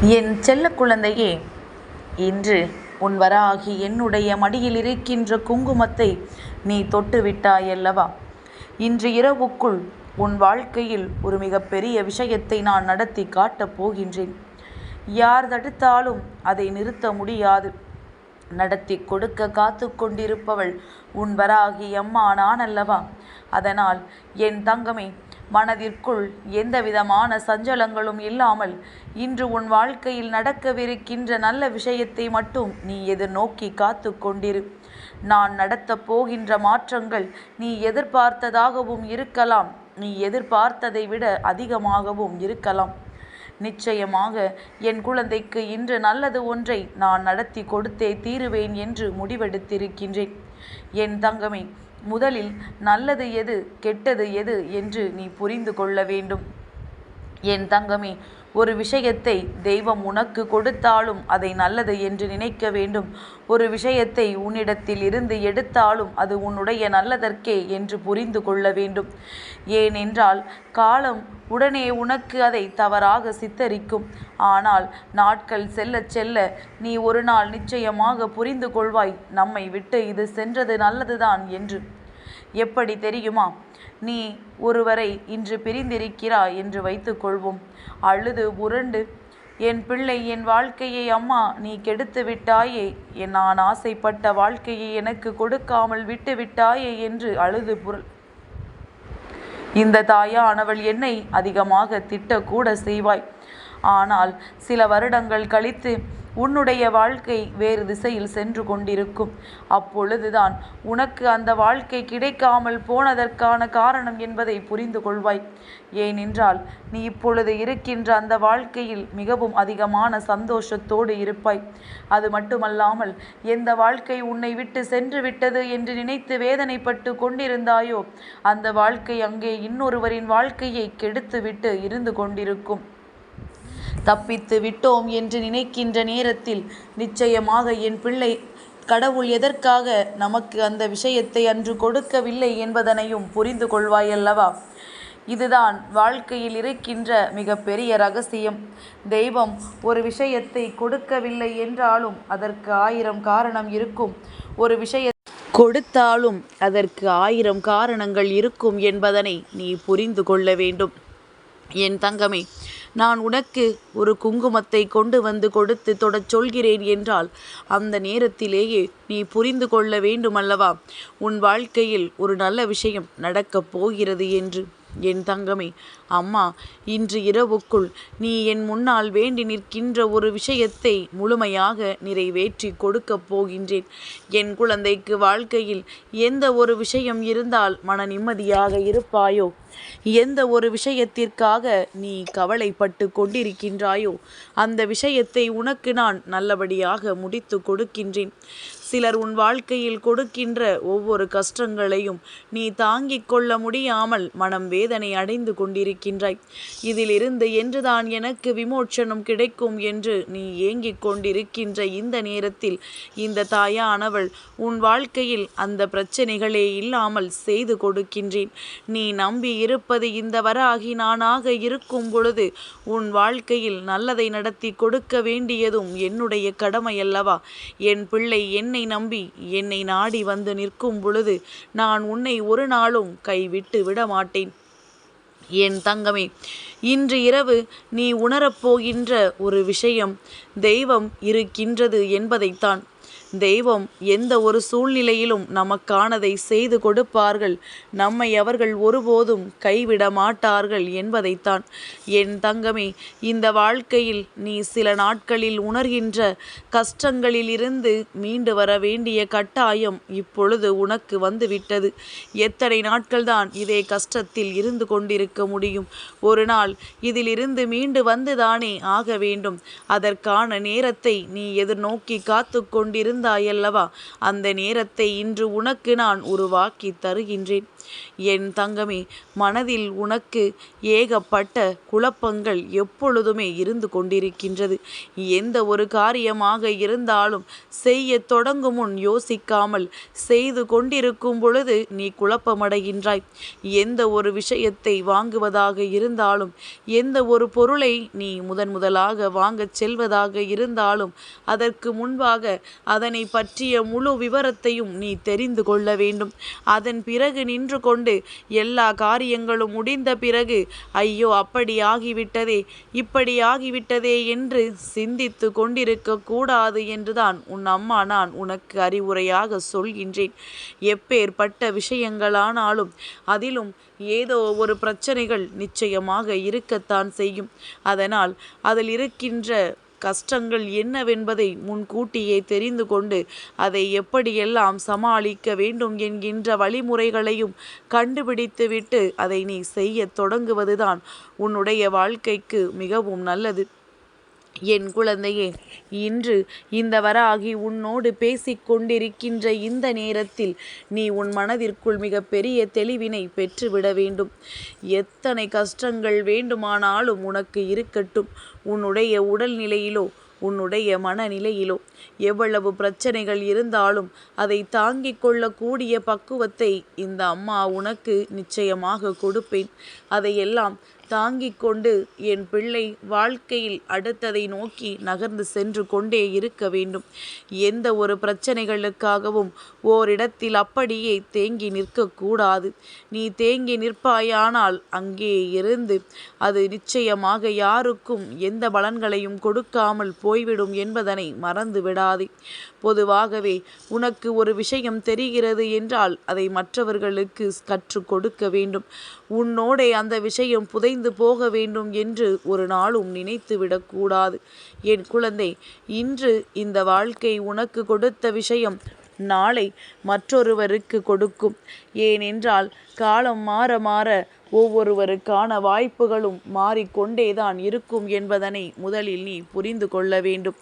என் செல்ல குழந்தையே இன்று உன் வராகி என்னுடைய மடியில் இருக்கின்ற குங்குமத்தை நீ தொட்டு விட்டாயல்லவா இன்று இரவுக்குள் உன் வாழ்க்கையில் ஒரு மிகப்பெரிய விஷயத்தை நான் நடத்தி காட்டப் போகின்றேன். யார் தடுத்தாலும் அதை நிறுத்த முடியாது. நடத்தி கொடுக்க காத்து கொண்டிருப்பவள் உன் வராகி அம்மா நான் அல்லவா? அதனால் என் தங்கமே மனதிற்குள் எந்தவிதமான சஞ்சலங்களும் இல்லாமல் இன்று உன் வாழ்க்கையில் நடக்கவிருக்கின்ற நல்ல விஷயத்தை மட்டும் நீ எதிர்நோக்கி காத்து கொண்டிரு. நான் நடத்தப் போகின்ற மாற்றங்கள் நீ எதிர்பார்த்ததாகவும் இருக்கலாம். நீ எதிர்பார்த்ததை விட அதிகமாகவும் இருக்கலாம். நிச்சயமாக என் குழந்தைக்கு இன்று நல்லது ஒன்றை நான் நடத்தி கொடுத்தே தீருவேன் என்று முடிவெடுத்திருக்கின்றேன். என் தங்கமே முதலில் நல்லது எது கெட்டது எது என்று நீ புரிந்து கொள்ள வேண்டும். என் தங்கமே ஒரு விஷயத்தை தெய்வம் உனக்கு கொடுத்தாலும் அதை நல்லது என்று நினைக்க வேண்டும். ஒரு விஷயத்தை உன்னிடத்தில் இருந்து எடுத்தாலும் அது உன்னுடைய நல்லதற்கே என்று புரிந்து கொள்ள வேண்டும். ஏனென்றால் காலம் உடனே உனக்கு அதை தவறாக சித்தரிக்கும். ஆனால் நாட்கள் செல்ல செல்ல நீ ஒரு நாள் நிச்சயமாக புரிந்து கொள்வாய். நம்மை விட்டு இது சென்றது நல்லதுதான் என்று. எப்படி தெரியுமா? நீ ஒருவரை இன்று பிரிந்திருக்கிறாய் என்று வைத்துக்கொள்வோம் அழுது உருண்டு என் பிள்ளை என் வாழ்க்கையை அம்மா நீ கெடுத்து விட்டாயே? என் நான் ஆசைப்பட்ட வாழ்க்கையை எனக்கு கொடுக்காமல் விட்டு விட்டாயே? என்று அழுது புரள். இந்த தாயானவள் என்னை அதிகமாக திட்டக்கூட செய்வாய். ஆனால் சில வருடங்கள் கழித்து உன்னுடைய வாழ்க்கை வேறு திசையில் சென்று கொண்டிருக்கும். அப்பொழுதுதான் உனக்கு அந்த வாழ்க்கை கிடைக்காமல் போனதற்கான காரணம் என்பதை புரிந்து கொள்வாய். ஏனென்றால் நீ இப்பொழுது இருக்கின்ற அந்த வாழ்க்கையில் மிகவும் அதிகமான சந்தோஷத்தோடு இருப்பாய். அது மட்டுமல்லாமல் எந்த வாழ்க்கை உன்னை விட்டு சென்று விட்டது என்று நினைத்து வேதனைப்பட்டு கொண்டிருந்தாயோ அந்த வாழ்க்கை அங்கே இன்னொருவரின் வாழ்க்கையை கெடுத்துவிட்டு இருந்து கொண்டிருக்கும். தப்பித்து விட்டோம் என்று நினைக்கின்ற நேரத்தில் நிச்சயமாக என் பிள்ளை கடவுள் எதற்காக நமக்கு அந்த விஷயத்தை அன்று கொடுக்கவில்லை என்பதனையும் புரிந்து கொள்வாயல்லவா? இதுதான் வாழ்க்கையில் இருக்கின்ற மிகப்பெரிய ரகசியம். தெய்வம் ஒரு விஷயத்தை கொடுக்கவில்லை என்றாலும் அதற்கு ஆயிரம் காரணம் இருக்கும். ஒரு விஷய கொடுத்தாலும் அதற்கு ஆயிரம் காரணங்கள் இருக்கும் என்பதனை நீ புரிந்து கொள்ள வேண்டும். என் தங்கமே நான் உனக்கு ஒரு குங்குமத்தை கொண்டு வந்து கொடுத்து தொடச் சொல்கிறேன் என்றால் அந்த நேரத்திலேயே நீ புரிந்து கொள்ள வேண்டுமல்லவா? உன் வாழ்க்கையில் ஒரு நல்ல விஷயம் நடக்கப் போகிறது என்று. என் தங்கமே அம்மா இன்று இரவுக்குள் நீ என் முன்னால் வேண்டி நிற்கின்ற ஒரு விஷயத்தை முழுமையாக நிறைவேற்றி கொடுக்கப் போகின்றேன். என் குழந்தைக்கு வாழ்க்கையில் எந்த ஒரு விஷயம் இருந்தால் மன நிம்மதியாக இருப்பாயோ? எந்த ஒரு விஷயத்திற்காக நீ கவலைப்பட்டு கொண்டிருக்கின்றாயோ? அந்த விஷயத்தை உனக்கு நான் நல்லபடியாக முடித்து கொடுக்கின்றேன். சிலர் உன் வாழ்க்கையில் கொடுக்கின்ற ஒவ்வொரு கஷ்டங்களையும் நீ தாங்கிக் கொள்ள முடியாமல் மனம் வேதனை அடைந்து கொண்டிருக்கின்றாய். இதிலிருந்து என்றுதான் எனக்கு விமோச்சனம் கிடைக்கும் என்று நீ ஏங்கிக் கொண்டிருக்கின்ற இந்த நேரத்தில் இந்த தாயானவள் உன் வாழ்க்கையில் அந்த பிரச்சனைகளே இல்லாமல் செய்து கொடுக்கின்றேன். நீ நம்பி இருப்பது இந்த வராகி நானாக இருக்கும் பொழுது உன் வாழ்க்கையில் நல்லதை நடத்தி கொடுக்க வேண்டியதும் என்னுடைய கடமையல்லவா? என் பிள்ளை என்னை என்னை நம்பி என்னை நாடி வந்து நிற்கும் பொழுது நான் உன்னை ஒரு நாளும் கைவிட்டு விட மாட்டேன். என் தங்கமே இன்று இரவு நீ உணரப்போகின்ற ஒரு விஷயம் தெய்வம் இருக்கின்றது என்பதைத்தான். தெய்வம் எந்த ஒரு சூழ்நிலையிலும் நமக்கானதை செய்து கொடுப்பார்கள். நம்மை அவர்கள் ஒருபோதும் கைவிட மாட்டார்கள் என்பதைத்தான். என் தங்கமே இந்த வாழ்க்கையில் நீ சில நாட்களில் உணர்கின்ற கஷ்டங்களில் இருந்து மீண்டு வர வேண்டிய கட்டாயம் இப்பொழுது உனக்கு வந்துவிட்டது. எத்தனை நாட்கள்தான் இதே கஷ்டத்தில் இருந்து கொண்டிருக்க முடியும்? ஒரு நாள் இதிலிருந்து மீண்டு வந்துதானே ஆக வேண்டும். அதற்கான நேரத்தை நீ எதிர்நோக்கி காத்து கொண்டிருந்த இருந்தாயல்லவா அந்த நேரத்தை இன்று உனக்கு நான் உருவாக்கி தருகின்றேன். என் தங்கமே மனதில் உனக்கு ஏகப்பட்ட குழப்பங்கள் எப்பொழுதுமே இருந்து கொண்டிருக்கின்றது. எந்த ஒரு காரியமாக இருந்தாலும் செய்ய தொடங்கும் முன் யோசிக்காமல் செய்து கொண்டிருக்கும் பொழுது நீ குழப்பமடைகின்றாய். எந்த ஒரு விஷயத்தை வாங்குவதாக இருந்தாலும் எந்த ஒரு பொருளை நீ முதன் முதலாக வாங்கச் செல்வதாக இருந்தாலும் அதற்கு முன்பாக அதனை பற்றிய முழு விவரத்தையும் நீ தெரிந்து கொள்ள வேண்டும். அதன் பிறகு நின்று கொண்டு எல்லா காரியங்களும் முடிந்த பிறகு ஐயோ அப்படி ஆகிவிட்டதே இப்படி ஆகிவிட்டதே என்று சிந்தித்து கொண்டிருக்க கூடாது என்றுதான் உன் அம்மா நான் உனக்கு அறிவுரையாக சொல்கின்றேன். எப்பேற்பட்ட விஷயங்களானாலும் அதிலும் ஏதோ ஒரு பிரச்சனைகள் நிச்சயமாக இருக்கத்தான் செய்யும். அதனால் அதில் இருக்கின்ற கஷ்டங்கள் என்னவென்பதை முன்கூட்டியே தெரிந்து கொண்டு அதை எப்படியெல்லாம் சமாளிக்க வேண்டும் என்கின்ற வழிமுறைகளையும் கண்டுபிடித்துவிட்டு அதை நீ செய்ய தொடங்குவதுதான் உன்னுடைய வாழ்க்கைக்கு மிகவும் நல்லது. என் குழந்தையே இன்று இந்த வராகி உன்னோடு பேசிக் கொண்டிருக்கின்ற இந்த நேரத்தில் நீ உன் மனதிற்குள் மிக பெரிய தெளிவினை பெற்றுவிட வேண்டும். எத்தனை கஷ்டங்கள் வேண்டுமானாலும் உனக்கு இருக்கட்டும். உன்னுடைய உடல்நிலையிலோ உன்னுடைய மனநிலையிலோ எவ்வளவு பிரச்சனைகள் இருந்தாலும் அதை தாங்கிக் கொள்ளக்கூடிய பக்குவத்தை இந்த அம்மா உனக்கு நிச்சயமாக கொடுப்பேன். அதையெல்லாம் தாங்கிக் கொண்டு என் பிள்ளை வாழ்க்கையில் அடுத்ததை நோக்கி நகர்ந்து சென்று கொண்டே இருக்க வேண்டும். எந்த ஒரு பிரச்சனைகளுக்காகவும் ஓரிடத்தில் அப்படியே தேங்கி நிற்கக்கூடாது. நீ தேங்கி நிற்பாயானால் அங்கே இருந்து அது நிச்சயமாக யாருக்கும் எந்த பலன்களையும் கொடுக்காமல் போய்விடும் என்பதனை மறந்து விடாதே. பொதுவாகவே உனக்கு ஒரு விஷயம் தெரிகிறது என்றால் அதை மற்றவர்களுக்கு கற்றுக் கொடுக்க வேண்டும். உன்னோடே அந்த விஷயம் புதை புதைந்து போக வேண்டும் என்று ஒரு நாளும் நினைத்து விடக்கூடாது என் குழந்தை இன்று இந்த வாழ்க்கை உனக்கு கொடுத்த விஷயம் நாளை மற்றொருவருக்கு கொடுக்கும். ஏனென்றால் காலம் மாற மாற ஒவ்வொருவருக்கான வாய்ப்புகளும் மாறிக்கொண்டேதான் இருக்கும் என்பதனை முதலில் நீ புரிந்து கொள்ள வேண்டும்.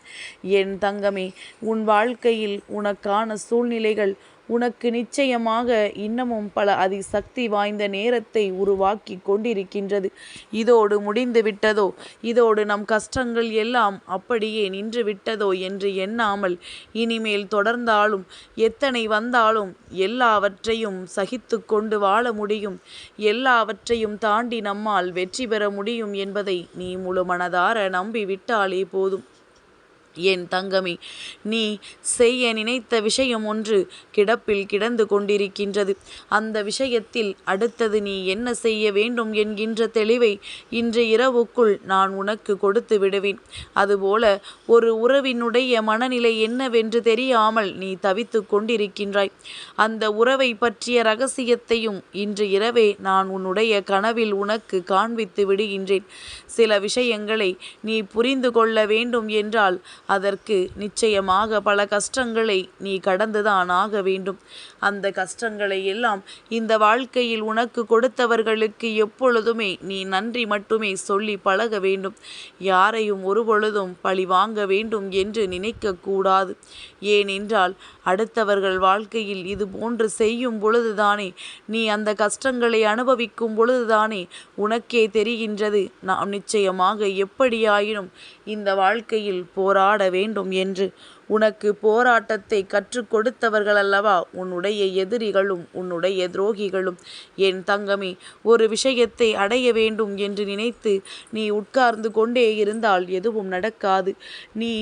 என் தங்கமே உன் வாழ்க்கையில் உனக்கான சூழ்நிலைகள் உனக்கு நிச்சயமாக இன்னமும் பல அதிசக்தி வாய்ந்த நேரத்தை உருவாக்கி கொண்டிருக்கின்றது. இதோடு முடிந்து விட்டதோ? இதோடு நம் கஷ்டங்கள் எல்லாம் அப்படியே நின்று விட்டதோ என்று எண்ணாமல் இனிமேல் தொடர்ந்தாலும் எத்தனை வந்தாலும் எல்லாவற்றையும் சகித்து கொண்டு வாழ முடியும். எல்லாவற்றையும் தாண்டி நம்மால் வெற்றி பெற முடியும் என்பதை நீ முழு மனதார நம்பிவிட்டாலே போதும். என் தங்கமே நீ செய்ய நினைத்த விஷயம் ஒன்று கிடப்பில் கிடந்து கொண்டிருக்கின்றது. அந்த விஷயத்தில் அடுத்தது நீ என்ன செய்ய வேண்டும் என்கின்ற தெளிவை இன்று இரவுக்குள் நான் உனக்கு கொடுத்து விடுவேன். அதுபோல ஒரு உறவினுடைய மனநிலை என்னவென்று தெரியாமல் நீ தவித்து கொண்டிருக்கின்றாய். அந்த உறவை பற்றிய ரகசியத்தையும் இன்று இரவே நான் உன்னுடைய கனவில் உனக்கு காண்பித்து விடுகின்றேன். சில விஷயங்களை நீ புரிந்து கொள்ள வேண்டும் என்றால் அதற்கு நிச்சயமாக பல கஷ்டங்களை நீ கடந்துதான் ஆக வேண்டும். அந்த கஷ்டங்களை எல்லாம் இந்த வாழ்க்கையில் உனக்கு கொடுத்தவர்களுக்கு எப்பொழுதுமே நீ நன்றி மட்டுமே சொல்லி பழக வேண்டும். யாரையும் ஒருபொழுதும் பழி வாங்க வேண்டும் என்று நினைக்கக்கூடாது. ஏனென்றால் அடுத்தவர்கள் வாழ்க்கையில் இது போன்று செய்யும் பொழுதுதானே நீ அந்த கஷ்டங்களை அனுபவிக்கும் பொழுதுதானே உனக்கே தெரிகின்றது. நாம் நிச்சயமாக எப்படியாயினும் இந்த வாழ்க்கையில் போராட வேண்டும் என்று உனக்கு போராட்டத்தை கற்றுக் கொடுத்தவர்கள் அல்லவா உன்னுடைய எதிரிகளும் உன்னுடைய துரோகிகளும். என் தங்கமே ஒரு விஷயத்தை அடைய வேண்டும் என்று நினைத்து நீ உட்கார்ந்து கொண்டே இருந்தால் எதுவும் நடக்காது. நீ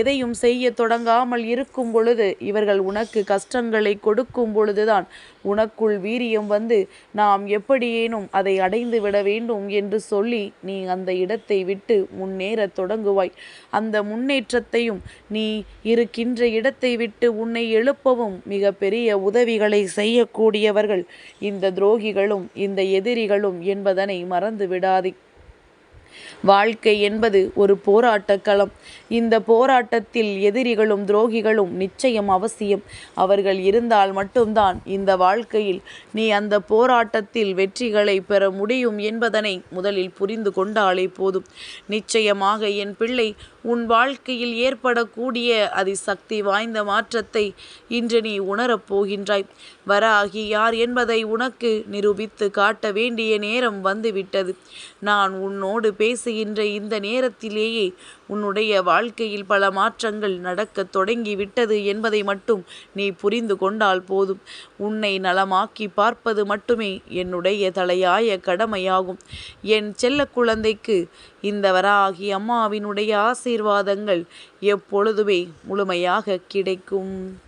எதையும் செய்ய தொடங்காமல் இருக்கும் பொழுது இவர்கள் உனக்கு கஷ்டங்களை கொடுக்கும் பொழுதுதான் உனக்குள் வீரியம் வந்து நாம் எப்படியேனும் அதை அடைந்து விட வேண்டும் என்று சொல்லி நீ அந்த இடத்தை விட்டு முன்னேற தொடங்குவாய். அந்த முன்னேற்றத்தையும் நீ இருக்கின்ற இடத்தை விட்டு உன்னை எழுப்பவும் மிக பெரிய உதவிகளை செய்யக்கூடியவர்கள் இந்த துரோகிகளும் இந்த எதிரிகளும் என்பதனை மறந்து விடாதே வாழ்க்கை என்பது ஒரு போராட்ட களம். இந்த போராட்டத்தில் எதிரிகளும் துரோகிகளும் நிச்சயம் அவசியம். அவர்கள் இருந்தால் மட்டும்தான் இந்த வாழ்க்கையில் நீ அந்த போராட்டத்தில் வெற்றிகளை பெற முடியும் என்பதனை முதலில் புரிந்து கொண்டாலே போதும். நிச்சயமாக என் பிள்ளை உன் வாழ்க்கையில் ஏற்படக்கூடிய அதிசக்தி வாய்ந்த மாற்றத்தை இன்று நீ உணரப் போகின்றாய். வராகி யார் என்பதை உனக்கு நிரூபித்து காட்ட வேண்டிய நேரம் வந்துவிட்டது. நான் உன்னோடு பேசுகின்ற இந்த நேரத்திலேயே உன்னுடைய வாழ்க்கையில் பல மாற்றங்கள் நடக்கத் தொடங்கிவிட்டது என்பதை மட்டும் நீ புரிந்து கொண்டால் போதும். உன்னை நலமாக்கிப் பார்ப்பது மட்டுமே என்னுடைய தலையாய கடமையாகும். என் செல்ல குழந்தைக்கு இந்த வராகி அம்மாவினுடைய ஆசீர்வாதங்கள் எப்பொழுதுமே முழுமையாகக் கிடைக்கும்.